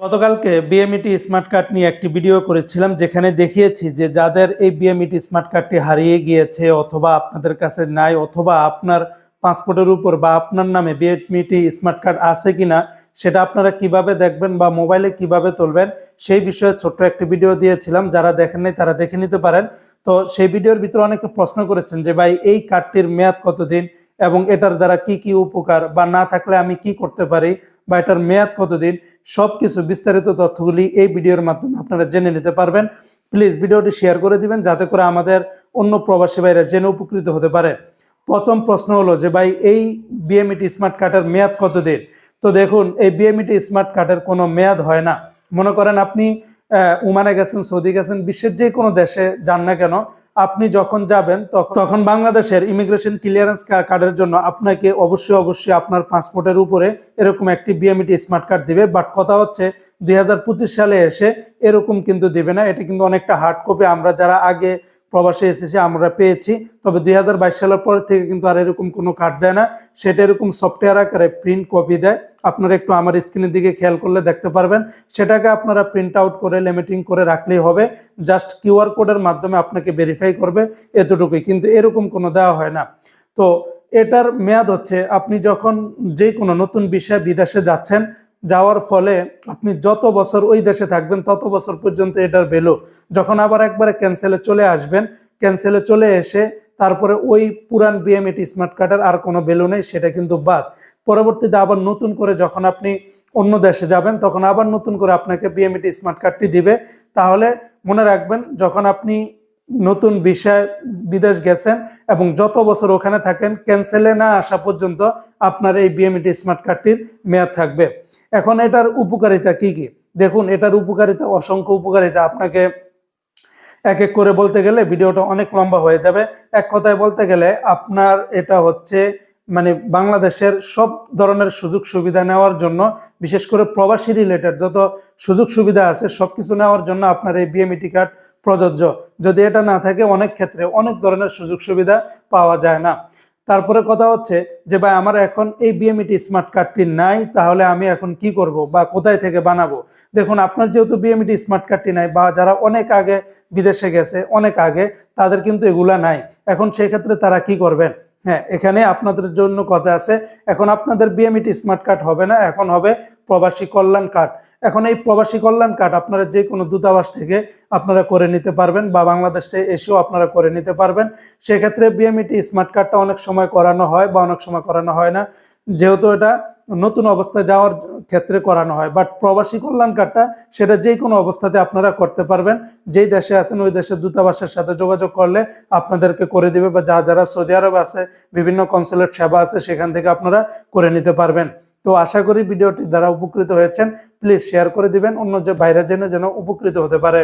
গতকালকে BMET smart card নিয়ে একটি ভিডিও করেছিলাম, যেখানে দেখিয়েছি যে যাদের এই বিএমইটি স্মার্ট কার্ডটি হারিয়ে গিয়েছে অথবা আপনাদের কাছে নাই অথবা আপনার পাসপোর্টের উপর বা আপনার নামে বিএমইটি স্মার্ট কার্ড আছে কিনা, সেটা আপনারা কীভাবে দেখবেন বা মোবাইলে কীভাবে তুলবেন, সেই বিষয়ে ছোট্ট একটি ভিডিও দিয়েছিলাম। যারা দেখেন নাই, তারা দেখে নিতে পারেন। তো সেই ভিডিওর ভিতরে অনেকে প্রশ্ন করেছেন যে, ভাই, এই কার্ডটির মেয়াদ কতদিন? এবং এটার দ্বারা কি কি উপকার বা না থাকলে আমি কি করতে পারি বা এটার মেয়াদ কতদিন সব কিছু বিস্তারিত তথ্যগুলি এই ভিডিওর মাধ্যমে আপনারা জেনে নিতে পারবেন। প্লিজ ভিডিওটি শেয়ার করে দিবেন যাতে করে আমাদের অন্য প্রবাসী ভাইরা জেনে উপকৃত হতে পারে। প্রথম প্রশ্ন হলো যে ভাই, এই বিএমইটি স্মার্ট কার্ডের মেয়াদ কতদিন? তো দেখুন, এই বিএমইটি স্মার্ট কার্ডের কোনো মেয়াদ হয় না। মনে করেন আপনি ওমানে গেছেন, সৌদি গেছেন, বিশ্বের যে কোনো দেশে যান না কেন আপনি যখন যাবেন, তখন বাংলাদেশের ইমিগ্রেশন ক্লিয়ারেন্স কার্ডের জন্য আপনাকে অবশ্যই অবশ্যই আপনার পাসপোর্টের উপরে এরকম একটি বিএমইটি স্মার্ট কার্ড দিবে। বাট কথা হচ্ছে, দুই হাজার পঁচিশ সালে এসে এরকম কিন্তু দিবে না। এটা কিন্তু অনেকটা হার্ড কপি আমরা যারা আগে প্রবাসে এসেছে, আমরা পেয়েছি। তবে দুই হাজার বাইশ সালের পর থেকে কিন্তু আর এরকম কোনো কার্ড দেয় না। সেটা এরকম সফটওয়্যার আকারে প্রিন্ট কপি দেয়। আপনারা একটু আমার স্ক্রিনের দিকে খেয়াল করলে দেখতে পারবেন। সেটাকে আপনারা প্রিন্ট আউট করে লিমিটিং করে রাখলেই হবে। জাস্ট কিউআর কোডের মাধ্যমে আপনাকে ভেরিফাই করবে এতটুকুই। কিন্তু এরকম কোনো দেওয়া হয় না। তো এটার মেয়াদ হচ্ছে, আপনি যখন যে কোনো নতুন বিষয়ে বিদেশে যাচ্ছেন যাওয়ার ফলে আপনি যত বছর ওই দেশে থাকবেন, তত বছর পর্যন্ত এটার ভ্যালু যখন আবার একবারে ক্যান্সেলে চলে আসবেন ক্যান্সেলে চলে এসে তারপরে ওই পুরান বিএমএটি স্মার্ট কার্ডের আর কোনো ভ্যালু নেই, সেটা কিন্তু বাদ। পরবর্তীতে আবার নতুন করে যখন আপনি অন্য দেশে যাবেন, তখন আবার নতুন করে আপনাকে বিএমএটি স্মার্ট কার্ডটি দিবে। তাহলে মনে রাখবেন, যখন আপনি নতুন বিষয় বিদেশ গেছেন এবং যত বছর ওখানে থাকেন ক্যান্সেলে না আসা পর্যন্ত আপনার এই বিএমইটি স্মার্ট কার্ডটির মেয়াদ থাকবে। এখন এটার উপকারিতা কি কি? দেখুন, এটার উপকারিতা, অসংখ্য উপকারিতা। আপনাকে এক এক করে বলতে গেলে ভিডিওটা অনেক লম্বা হয়ে যাবে। এক কথায় বলতে গেলে আপনার এটা হচ্ছে মানে বাংলাদেশের সব ধরনের সুযোগ সুবিধা নেওয়ার জন্য, বিশেষ করে প্রবাসী রিলেটেড যত সুযোগ সুবিধা আছে সব কিছু নেওয়ার জন্য আপনার এই বিএমইটি কার্ড প্রযোজ্য। যদি এটা না থাকে, অনেক ক্ষেত্রে অনেক ধরনের সুযোগ সুবিধা পাওয়া যায় না। তারপরে কথা হচ্ছে যে, ভাই, আমার এখন এই বিএমইটি স্মার্ট কার্ডটি নাই, তাহলে আমি এখন কি করব বা কোথায় থেকে বানাবো? দেখুন, আপনার যেহেতু বিএমইটি স্মার্ট কার্ডটি নাই বা যারা অনেক আগে বিদেশে গেছে, অনেক আগে, তাদের কিন্তু এগুলা নাই। এখন সেক্ষেত্রে তারা কি করবেন? হ্যাঁ এখানে আপনাদের জন্য কথা আছে। এখন আপনাদের বিএমইটি স্মার্ট কার্ড হবে না, এখন হবে প্রবাসী কল্যাণ কার্ড এখন এই প্রবাসী কল্যাণ কার্ড আপনারা যে কোনো দূতাবাস থেকে আপনারা করে নিতে পারবেন বা বাংলাদেশে এসেও আপনারা করে নিতে পারবেন। সেক্ষেত্রে বিএমইটি স্মার্ট কার্ডটা অনেক সময় করানো হয় বা অনেক সময় করানো হয় না। যেহেতু এটা নতুন অবস্থায় যাওয়ার ক্ষেত্রে করানো হয় বাট প্রবাসী কল্যাণ কার্ডটা সেটা যে কোনো অবস্থাতে আপনারা করতে পারবেন। যেই দেশে আছেন, ওই দেশের দূতাবাসের সাথে যোগাযোগ করলে আপনাদেরকে করে দিবে, বা যা যারা সৌদি আরব আছে, বিভিন্ন কনসুলেট সেবা আছে, সেখান থেকে আপনারা করে নিতে পারবেন। তো আশা করি ভিডিওটি দ্বারা উপকৃত হয়েছেন প্লিজ শেয়ার করে দিবেন, অন্য যে বাইরে যেন যেন উপকৃত হতে পারে।